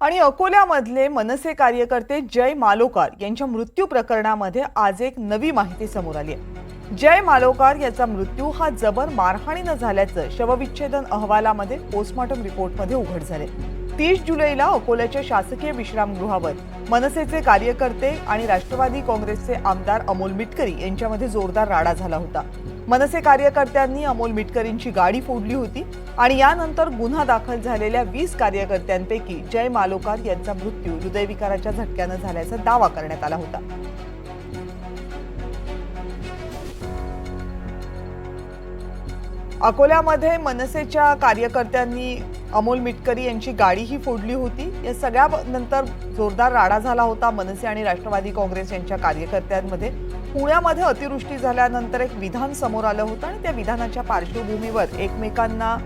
आणि अकोल्यामधले मनसे कार्यकर्ते जय मालोकार यांच्या मृत्यू प्रकरणामध्ये आज एक नवी माहिती समोर आली आहे. जय मालोकार याचा मृत्यू हा जबर मारहाणीनं झाल्याचं शवविच्छेदन अहवालामध्ये पोस्टमॉर्टम रिपोर्टमध्ये उघड झाले. तीस जुलैला अकोल्याच्या शासकीय विश्रामगृहावर मनसेचे कार्यकर्ते आणि राष्ट्रवादी काँग्रेसचे आमदार अमोल मिटकरी यांच्यामध्ये जोरदार राडा झाला होता. मनसे कार्यकर्त्यांनी अमोल मिटकरींची गाडी फोडली होती आणि यानंतर गुन्हा दाखल झालेल्या वीस कार्यकर्त्यांपैकी जय मालोकार यांचा मृत्यू हृदयविकाराच्या झटक्यानं झाल्याचा दावा करण्यात आला होता. अकोल्यामध्ये मनसेच्या कार्यकर्त्यांनी अमोल मिटकरी यांची गाडीही फोडली होती. या सगळ्या नंतर जोरदार राडा झाला होता. मनसे आणि राष्ट्रवादी काँग्रेस यांच्या कार्यकर्त्यांमध्ये पुण्यामध्ये अतिवृष्टी झाल्यानंतर एक विधान समोर आलं होतं आणि त्या विधानाच्या पार्श्वभूमीवर एकमेकांना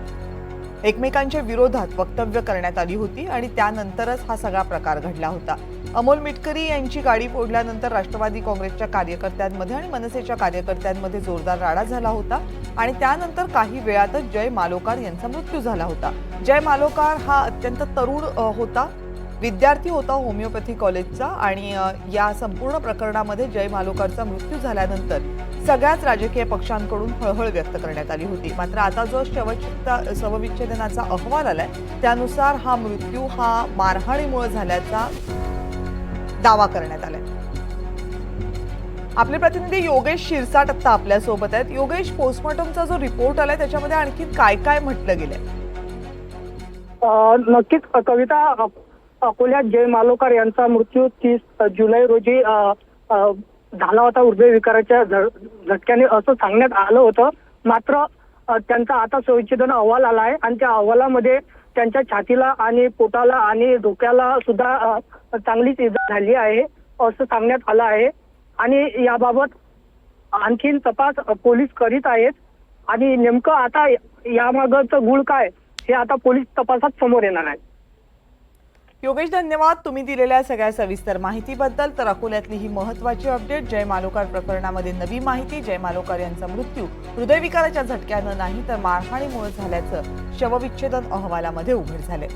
एकमेकांच्या विरोधात वक्तव्य करण्यात आली होती आणि त्यानंतरच हा सगळा प्रकार घडला होता. अमोल मिटकरी यांची गाडी फोडल्यानंतर राष्ट्रवादी काँग्रेसच्या कार्यकर्त्यांमध्ये आणि मनसेच्या कार्यकर्त्यांमध्ये जोरदार राडा झाला होता आणि त्यानंतर काही वेळातच जय मालोकार यांचा मृत्यू झाला होता. जय मालोकार हा अत्यंत तरुण होता. विद्यार्थी होता होमिओपॅथी कॉलेजचा आणि या संपूर्ण प्रकरणामध्ये जय मालोकारचा मृत्यू झाल्यानंतर सगळ्याच राजकीय पक्षांकडून हळहळ व्यक्त करण्यात आली होती. मात्र आता जो शवचित्ता शवविच्छेदनाचा अहवाल आलाय त्यानुसार हा मृत्यू हा मारहाणीमुळे झाल्याचा दावा करण्यात आलाय. आपले प्रतिनिधी योगेश शिरसाट आत्ता आपल्यासोबत आहेत. योगेश पोस्टमॉर्टमचा जो रिपोर्ट आलाय त्याच्यामध्ये आणखी काय काय म्हटलं गेलंय? नक्कीच. कविता अकोल्यात जय मालोकर यांचा मृत्यू तीस जुलै रोजी झाला होता हृदयविकाराच्या विकाराच्या झटक्याने असं सांगण्यात आलं होतं. मात्र त्यांचा आता संविच्छेदन अहवाल आला आहे आणि त्या अहवालामध्ये त्यांच्या छातीला आणि पोटाला आणि डोक्याला सुद्धा चांगलीच इजा झाली आहे असं सांगण्यात आलं आहे. आणि याबाबत आणखीन तपास पोलीस करीत आहेत. आणि नेमकं आता यामागचं गुळ काय हे आता पोलीस तपासात समोर येणार आहे. योगेश धन्यवाद. तुम्ही दिलेल्या सगळ्या सविस्तर माहितीबद्दल तर अकोल्यातली ही महत्वाची अपडेट जय मालोकार प्रकरणामध्ये नवी माहिती. जय मालोकार यांचा मृत्यू. हृदयविकाराच्या झटक्यानं नाही तर मारहाणीमुळे झाल्याचं शवविच्छेदन अहवालामध्ये उघड झालंय.